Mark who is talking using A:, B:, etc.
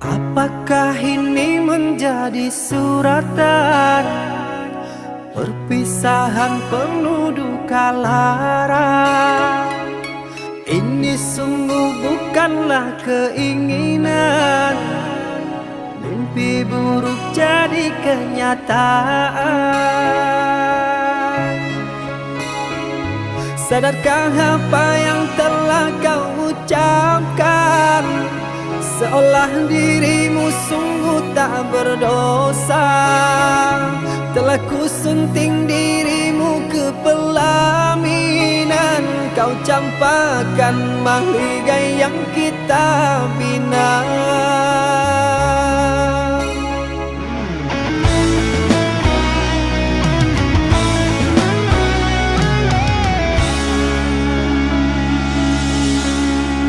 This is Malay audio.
A: Apakah ini menjadi suratan? Perpisahan penuh duka lara Ini sungguh bukanlah keinginan. Mimpi buruk jadi kenyataan. Sadarkah apa yang Seolah dirimu sungguh tak berdosa. Telah ku sunting dirimu ke pelaminan. Kau campakkan mahligai yang kita bina